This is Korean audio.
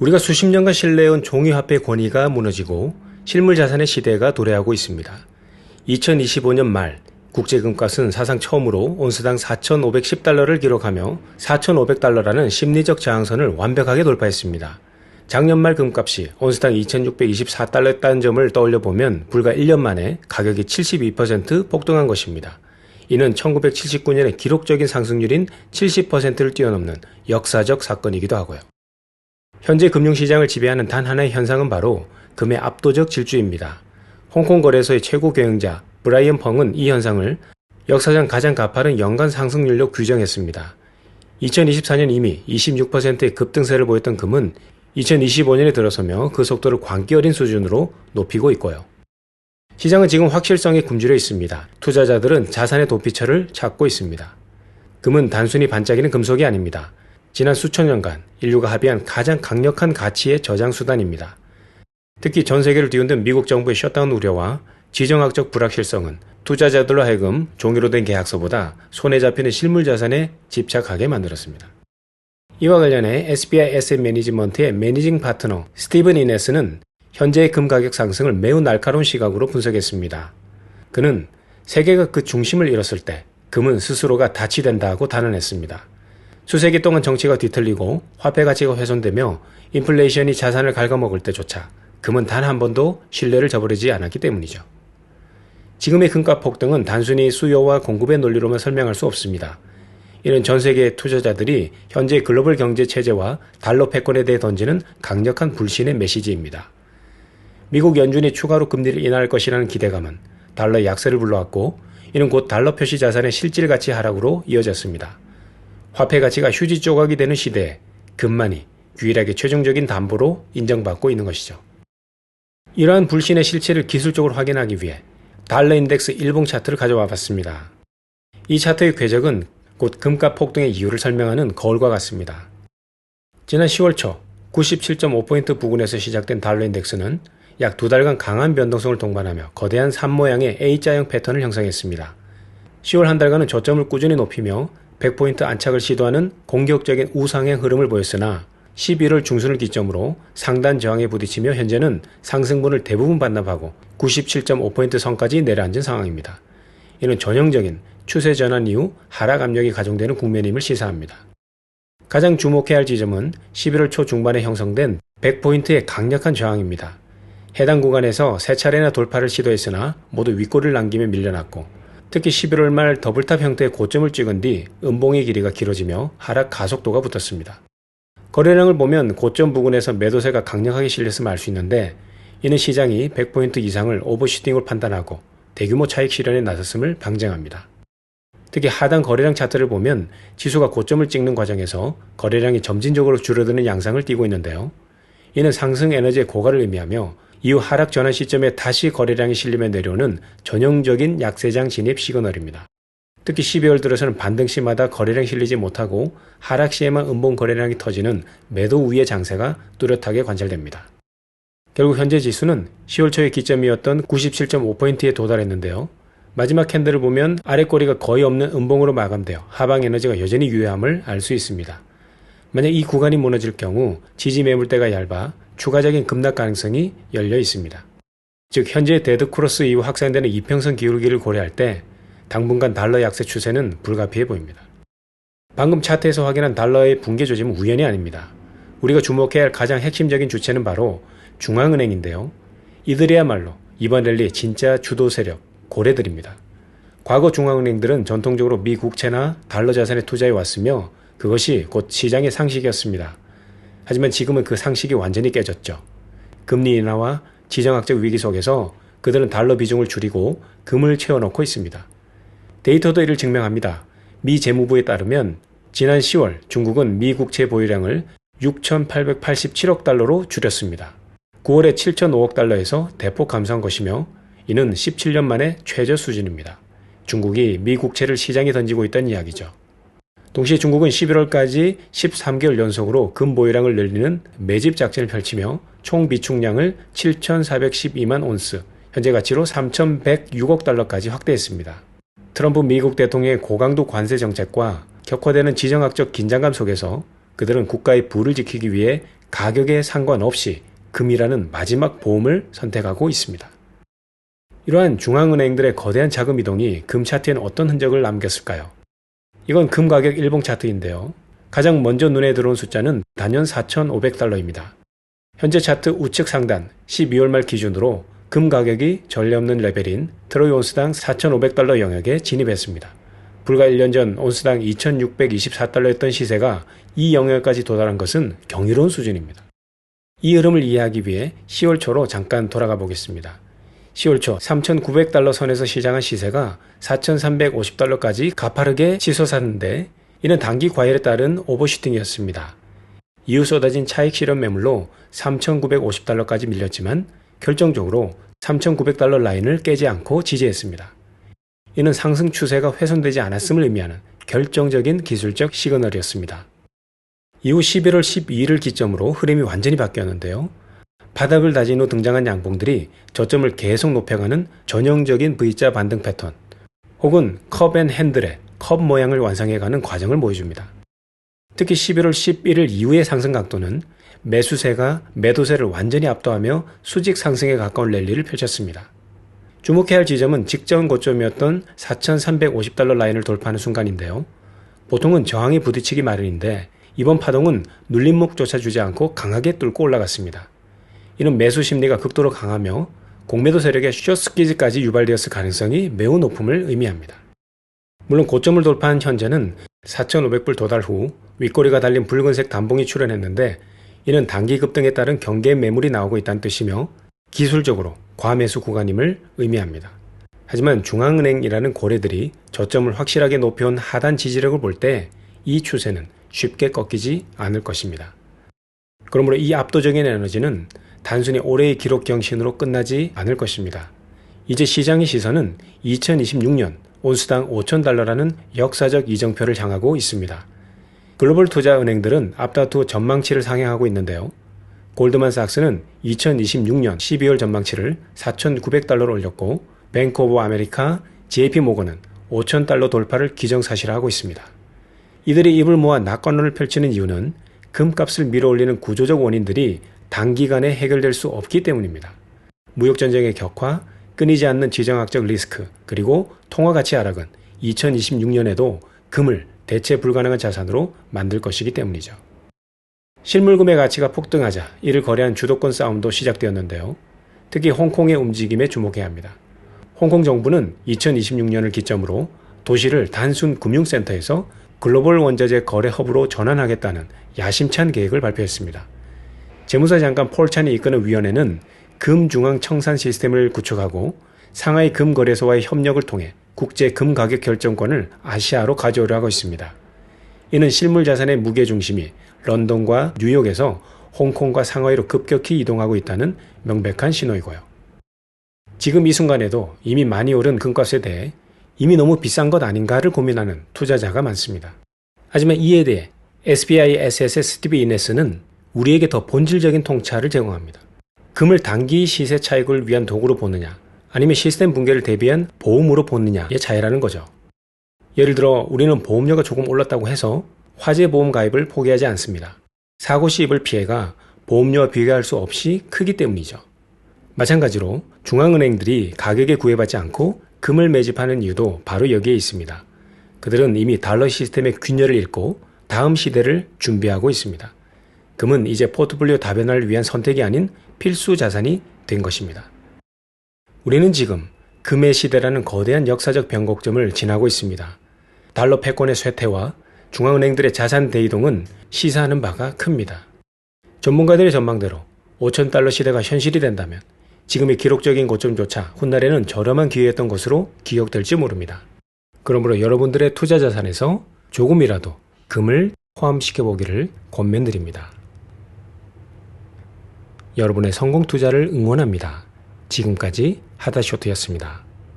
우리가 수십 년간 신뢰해온 종이화폐 권위가 무너지고 실물자산의 시대가 도래하고 있습니다. 2025년 말 국제금값은 사상 처음으로 온스당 4,510달러를 기록하며 4,500달러라는 심리적 저항선을 완벽하게 돌파했습니다. 작년 말 금값이 온스당 2,624달러였다는 점을 떠올려 보면 불과 1년 만에 가격이 72% 폭등한 것입니다. 이는 1979년의 기록적인 상승률인 70%를 뛰어넘는 역사적 사건이기도 하고요. 현재 금융시장을 지배하는 단 하나의 현상은 바로 금의 압도적 질주입니다. 홍콩 거래소의 최고 경영자 브라이언 펑은 이 현상을 역사상 가장 가파른 연간 상승률로 규정했습니다. 2024년 이미 26%의 급등세를 보였던 금은 2025년에 들어서며 그 속도를 광기 어린 수준으로 높이고 있고요. 시장은 지금 확실성에 굶주려 있습니다. 투자자들은 자산의 도피처를 찾고 있습니다. 금은 단순히 반짝이는 금속이 아닙니다. 지난 수천 년간 인류가 합의한 가장 강력한 가치의 저장 수단입니다. 특히 전 세계를 뒤흔든 미국 정부의 셧다운 우려와 지정학적 불확실성은 투자자들로 하여금 종이로 된 계약서보다 손에 잡히는 실물 자산에 집착하게 만들었습니다. 이와 관련해 SBI 매니지먼트의 매니징 파트너 스티븐 이네스는 현재의 금 가격 상승을 매우 날카로운 시각으로 분석했습니다. 그는 세계가 그 중심을 잃었을 때 금은 스스로가 닻이 된다고 단언했습니다. 수세기 동안 정치가 뒤틀리고 화폐 가치가 훼손되며 인플레이션이 자산을 갉아먹을 때조차 금은 단 한 번도 신뢰를 저버리지 않았기 때문이죠. 지금의 금값 폭등은 단순히 수요와 공급의 논리로만 설명할 수 없습니다. 이는 전 세계 투자자들이 현재 글로벌 경제 체제와 달러 패권에 대해 던지는 강력한 불신의 메시지입니다. 미국 연준이 추가로 금리를 인하할 것이라는 기대감은 달러의 약세를 불러왔고 이는 곧 달러 표시 자산의 실질 가치 하락으로 이어졌습니다. 화폐 가치가 휴지 조각이 되는 시대에 금만이 유일하게 최종적인 담보로 인정받고 있는 것이죠. 이러한 불신의 실체를 기술적으로 확인하기 위해 달러 인덱스 일봉 차트를 가져와 봤습니다. 이 차트의 궤적은 곧 금값 폭등의 이유를 설명하는 거울과 같습니다. 지난 10월 초 97.5포인트 부근에서 시작된 달러 인덱스는 약 두 달간 강한 변동성을 동반하며 거대한 산 모양의 A자형 패턴을 형성했습니다. 10월 한 달간은 저점을 꾸준히 높이며 100포인트 안착을 시도하는 공격적인 우상행 흐름을 보였으나 11월 중순을 기점으로 상단 저항에 부딪히며 현재는 상승분을 대부분 반납하고 97.5포인트 선까지 내려앉은 상황입니다. 이는 전형적인 추세 전환 이후 하락 압력이 가중되는 국면임을 시사합니다. 가장 주목해야 할 지점은 11월 초 중반에 형성된 100포인트의 강력한 저항입니다. 해당 구간에서 세 차례나 돌파를 시도했으나 모두 윗골을 남기며 밀려났고 특히 11월 말 더블탑 형태의 고점을 찍은 뒤 음봉의 길이가 길어지며 하락 가속도가 붙었습니다. 거래량을 보면 고점 부근에서 매도세가 강력하게 실렸음을 알 수 있는데 이는 시장이 100포인트 이상을 오버슈팅으로 판단하고 대규모 차익 실현에 나섰음을 방증합니다. 특히 하단 거래량 차트를 보면 지수가 고점을 찍는 과정에서 거래량이 점진적으로 줄어드는 양상을 띠고 있는데요. 이는 상승 에너지의 고갈을 의미하며 이후 하락 전환 시점에 다시 거래량이 실리며 내려오는 전형적인 약세장 진입 시그널입니다. 특히 12월 들어서는 반등 시마다 거래량 실리지 못하고 하락 시에만 음봉 거래량이 터지는 매도 우위의 장세가 뚜렷하게 관찰됩니다. 결국 현재 지수는 10월 초의 기점이었던 97.5포인트에 도달했는데요. 마지막 캔들을 보면 아래 꼬리가 거의 없는 음봉으로 마감되어 하방 에너지가 여전히 유효함을 알 수 있습니다. 만약 이 구간이 무너질 경우 지지 매물대가 얇아 추가적인 급락 가능성이 열려 있습니다. 즉 현재 데드크로스 이후 확산되는 이평선 기울기를 고려할 때 당분간 달러 약세 추세는 불가피해 보입니다. 방금 차트에서 확인한 달러의 붕괴 조짐은 우연이 아닙니다. 우리가 주목해야 할 가장 핵심적인 주체는 바로 중앙은행인데요. 이들이야말로 이번 랠리의 진짜 주도 세력, 고래들입니다. 과거 중앙은행들은 전통적으로 미 국채나 달러 자산에 투자해 왔으며 그것이 곧 시장의 상식이었습니다. 하지만 지금은 그 상식이 완전히 깨졌죠. 금리 인하와 지정학적 위기 속에서 그들은 달러 비중을 줄이고 금을 채워넣고 있습니다. 데이터도 이를 증명합니다. 미 재무부에 따르면 지난 10월 중국은 미 국채 보유량을 6,887억 달러로 줄였습니다. 9월에 7,005억 달러에서 대폭 감소한 것이며 이는 17년 만에 최저 수준입니다. 중국이 미 국채를 시장에 던지고 있다는 이야기죠. 동시에 중국은 11월까지 13개월 연속으로 금 보유량을 늘리는 매집 작전을 펼치며 총 비축량을 7,412만 온스, 현재 가치로 3,106억 달러까지 확대했습니다. 트럼프 미국 대통령의 고강도 관세 정책과 격화되는 지정학적 긴장감 속에서 그들은 국가의 부를 지키기 위해 가격에 상관없이 금이라는 마지막 보험을 선택하고 있습니다. 이러한 중앙은행들의 거대한 자금 이동이 금 차트에는 어떤 흔적을 남겼을까요? 이건 금 가격 일봉 차트인데요. 가장 먼저 눈에 들어온 숫자는 단연 4,500달러입니다. 현재 차트 우측 상단 12월 말 기준으로 금 가격이 전례 없는 레벨인 트로이 온스당 4,500달러 영역에 진입했습니다. 불과 1년 전 온스당 2,624달러였던 시세가 이 영역까지 도달한 것은 경이로운 수준입니다. 이 흐름을 이해하기 위해 10월 초로 잠깐 돌아가 보겠습니다. 10월 초 3,900달러 선에서 시장한 시세가 4,350달러까지 가파르게 치솟았는데 이는 단기 과열에 따른 오버슈팅이었습니다. 이후 쏟아진 차익 실현 매물로 3,950달러까지 밀렸지만 결정적으로 3,900달러 라인을 깨지 않고 지지했습니다. 이는 상승 추세가 훼손되지 않았음을 의미하는 결정적인 기술적 시그널이었습니다. 이후 11월 12일을 기점으로 흐름이 완전히 바뀌었는데요. 바닥을 다진 후 등장한 양봉들이 저점을 계속 높여가는 전형적인 V자 반등 패턴, 혹은 컵 앤 핸들의 컵 모양을 완성해가는 과정을 보여줍니다. 특히 11월 11일 이후의 상승 각도는 매수세가 매도세를 완전히 압도하며 수직 상승에 가까운 랠리를 펼쳤습니다. 주목해야 할 지점은 직전 고점이었던 4,350달러 라인을 돌파하는 순간인데요. 보통은 저항이 부딪히기 마련인데 이번 파동은 눌림목조차 주지 않고 강하게 뚫고 올라갔습니다. 이는 매수 심리가 극도로 강하며 공매도 세력의 숏스키즈까지 유발되었을 가능성이 매우 높음을 의미합니다. 물론 고점을 돌파한 현재는 4,500불 도달 후 윗꼬리가 달린 붉은색 단봉이 출현했는데 이는 단기 급등에 따른 경계 매물이 나오고 있다는 뜻이며 기술적으로 과매수 구간임을 의미합니다. 하지만 중앙은행이라는 고래들이 저점을 확실하게 높여온 하단 지지력을 볼 때 이 추세는 쉽게 꺾이지 않을 것입니다. 그러므로 이 압도적인 에너지는 단순히 올해의 기록 경신으로 끝나지 않을 것입니다. 이제 시장의 시선은 2026년 온수당 5,000달러라는 역사적 이정표를 향하고 있습니다. 글로벌 투자 은행들은 앞다투 전망치를 상향하고 있는데요. 골드만삭스는 2026년 12월 전망치를 4,900달러로 올렸고 뱅크 오브 아메리카, JP 모건은 5,000달러 돌파를 기정사실화하고 있습니다. 이들이 입을 모아 낙관론을 펼치는 이유는 금값을 밀어올리는 구조적 원인들이 단기간에 해결될 수 없기 때문입니다. 무역전쟁의 격화, 끊이지 않는 지정학적 리스크, 그리고 통화가치 하락은 2026년에도 금을 대체 불가능한 자산으로 만들 것이기 때문이죠. 실물금의 가치가 폭등하자 이를 거래한 주도권 싸움도 시작되었는데요. 특히 홍콩의 움직임에 주목해야 합니다. 홍콩 정부는 2026년을 기점으로 도시를 단순 금융센터에서 글로벌 원자재 거래 허브로 전환하겠다는 야심찬 계획을 발표했습니다. 재무사 장관 폴 찬이 이끄는 위원회는 금중앙 청산 시스템을 구축하고 상하이 금거래소와의 협력을 통해 국제 금 가격 결정권을 아시아로 가져오려 하고 있습니다. 이는 실물 자산의 무게 중심이 런던과 뉴욕에서 홍콩과 상하이로 급격히 이동하고 있다는 명백한 신호이고요. 지금 이 순간에도 이미 많이 오른 금값에 대해 이미 너무 비싼 것 아닌가를 고민하는 투자자가 많습니다. 하지만 이에 대해 SBI SSS TV 이네스는 우리에게 더 본질적인 통찰을 제공합니다. 금을 단기 시세 차익을 위한 도구로 보느냐, 아니면 시스템 붕괴를 대비한 보험으로 보느냐의 차이라는 거죠. 예를 들어 우리는 보험료가 조금 올랐다고 해서 화재 보험 가입을 포기하지 않습니다. 사고 시 입을 피해가 보험료와 비교할 수 없이 크기 때문이죠. 마찬가지로 중앙은행들이 가격에 구애받지 않고 금을 매집하는 이유도 바로 여기에 있습니다. 그들은 이미 달러 시스템의 균열을 잃고 다음 시대를 준비하고 있습니다. 금은 이제 포트폴리오 다변화를 위한 선택이 아닌 필수 자산이 된 것입니다. 우리는 지금 금의 시대라는 거대한 역사적 변곡점을 지나고 있습니다. 달러 패권의 쇠퇴와 중앙은행들의 자산 대이동은 시사하는 바가 큽니다. 전문가들의 전망대로 5천달러 시대가 현실이 된다면 지금의 기록적인 고점조차 훗날에는 저렴한 기회였던 것으로 기억될지 모릅니다. 그러므로 여러분들의 투자 자산에서 조금이라도 금을 포함시켜 보기를 권면드립니다. 여러분의 성공 투자를 응원합니다. 지금까지 하다쇼트였습니다.